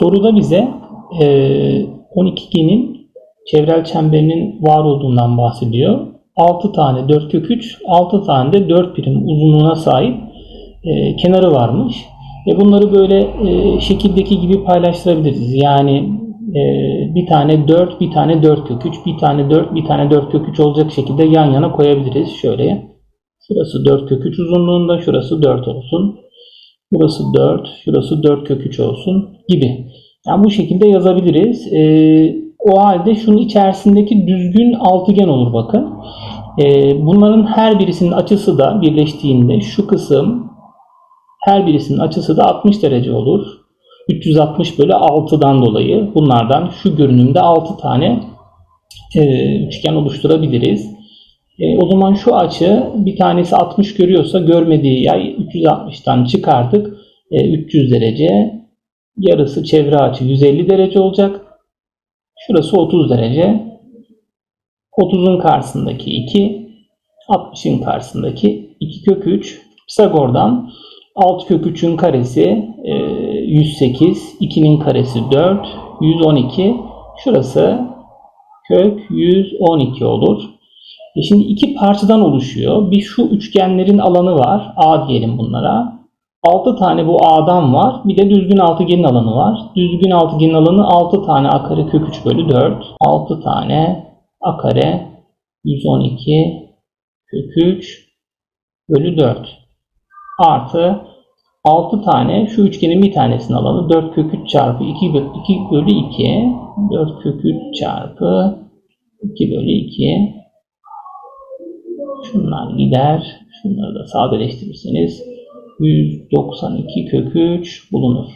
Soruda bize e, 12G'nin çevrel çemberinin var olduğundan bahsediyor. 6 tane 4 kök 3, 6 tane de 4 birim uzunluğuna sahip e, kenarı varmış. E, bunları böyle e, şekildeki gibi paylaştırabiliriz. Yani e, bir tane 4, bir tane 4 kök 3, bir tane 4, bir tane 4 kök 3 olacak şekilde yan yana koyabiliriz. Şöyle. Şurası 4 kök 3 uzunluğunda, şurası 4 olsun. Burası 4, şurası 4 kök 3 olsun gibi. Yani bu şekilde yazabiliriz. Ee, o halde şunun içerisindeki düzgün altıgen olur bakın. Ee, bunların her birisinin açısı da birleştiğinde şu kısım her birisinin açısı da 60 derece olur. 360 bölü 6'dan dolayı bunlardan şu görünümde 6 tane e, üçgen oluşturabiliriz. E, o zaman şu açı bir tanesi 60 görüyorsa görmediği yay 360'tan çıkardık. E, 300 derece. Yarısı çevre açı 150 derece olacak. Şurası 30 derece. 30'un karşısındaki 2, 60'ın karşısındaki 2 kök 3. Pisagor'dan 6 kök 3'ün karesi e, 108, 2'nin karesi 4, 112. Şurası kök 112 olur. E şimdi iki parçadan oluşuyor. Bir şu üçgenlerin alanı var. A diyelim bunlara. 6 tane bu A'dan var. Bir de düzgün altıgenin alanı var. Düzgün altıgenin alanı 6 tane A kare kök 3 bölü 4. 6 tane A kare 112 kök 3 bölü 4. Artı 6 tane şu üçgenin bir tanesinin alanı 4 kök 3 çarpı 2 bölü 2 bölü 2. 4 kök 3 çarpı 2 bölü 2. Şunlar gider. Şunları da sadeleştirirseniz 192 kök 3 bulunur.